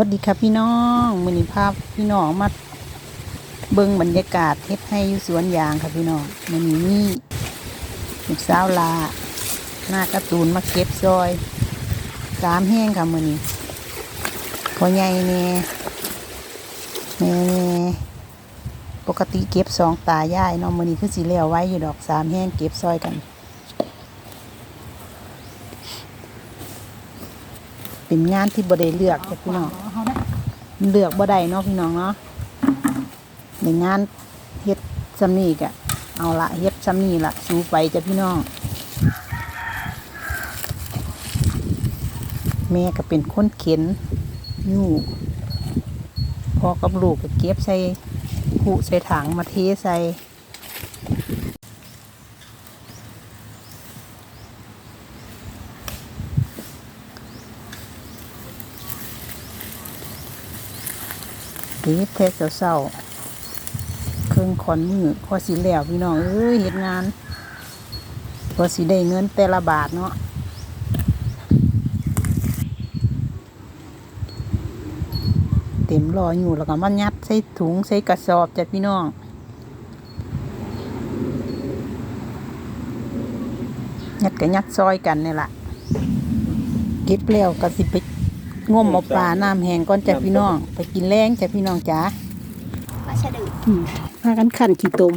วัสดีครับพี่น้องมือนี้ภาพพี่น้องมาเบิ่งบรรยากาศเฮ็ดให้อยู่สวนยางครับพี่น้องมือนี้มีลูกสาวลาหน้ากร์ตูนมาเก็บซอยสามแห้งค่ะมือนี้พอใหญ่แน่แม่แน่ปกติเก็บสองตายายเนาะมือนี้คือสีเหลวไว้อยู่ดอกสามแห้งเก็บซอยกัน เป็นงานที่บ่ได้เลือกจ้ะพี่น้องเลือกบ่ได้เนาะพี่น้องเนาะในงานเฮ็ดซำนี้กะเอาละเฮ็ดซำนี้ละสู้ไปจ้ะพี่น้อง แม่ก็เป็นคนเข็นอยู่พอกับลูกก็เก็บใส่หูใส่ถังมาเทใส่ เฮ็ดแท้เศร้าๆเครื่องขอนมือพอสิแล้วพี่น้องเอ้ยเฮ็ดงาน พอสิได้เงินแต่ละบาทเนาะเต็มรออยู่แล้วก็มายัดใส่ถุงใส่กระสอบจ้ะพี่น้องยัดกับยัดซอยกันนี่แหละเก็บแล้วก็สิไป ง่มเอาปลาน้ำแห้งก่อนจ้ะพี่น้อง ไปกินแรงจ้ะพี่น้องจ้าปลาชะดืออืมพากันขันขี้ตม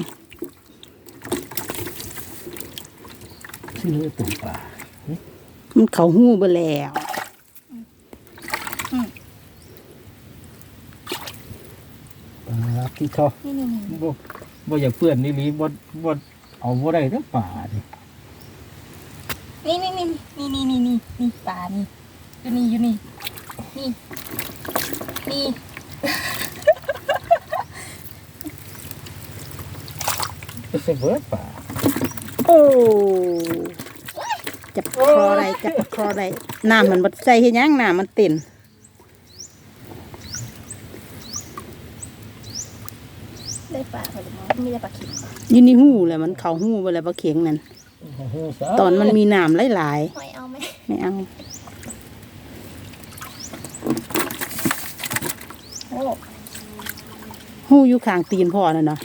ชื่อตุ่มป่ามันเขาหู้ไปแล้วปลาที่ชอบนี่นี่นี่บ่บ่อยากเปื้อนนี่ลีบ่บ่เอาบ่ได้ทั้งป่าดินี่นี่นี่นี่นี่นี่นี่นี่ปลานี่อยู่นี่อยู่นี่ นี่นี่ก็สิเบิดป่าโอ้จับคออะไรจับคออะไรน้ำมันบดใส่เฮ็ดหยังน้ำมันเต็นได้ปลาผลไม้มีแต่ปลาเข็มอยู่ในหูแหละมันเขาหูไปแล้วปลาเข็งนั่นโอ้โหสาตอนมันมีน้ำหลายหอยเอาไหมๆไม่เอา โอ้ หูอยู่ข้างตีนพ่อน่ะเนาะ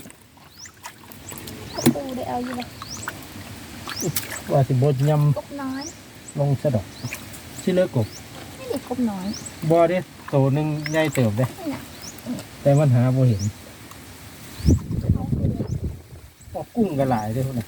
กบปูได้เอาอยู่เลยว่าสิบ่ยกบน้อยำลงซะดอกสิเลิกกบนี่เด็กกบน้อยบ่เด้โตหนึงใหญ่เติบเด้นี่น่ะแต่มันหาบ่เห็นพอกุ้งก็หลายเด้อพุ่นน่ะ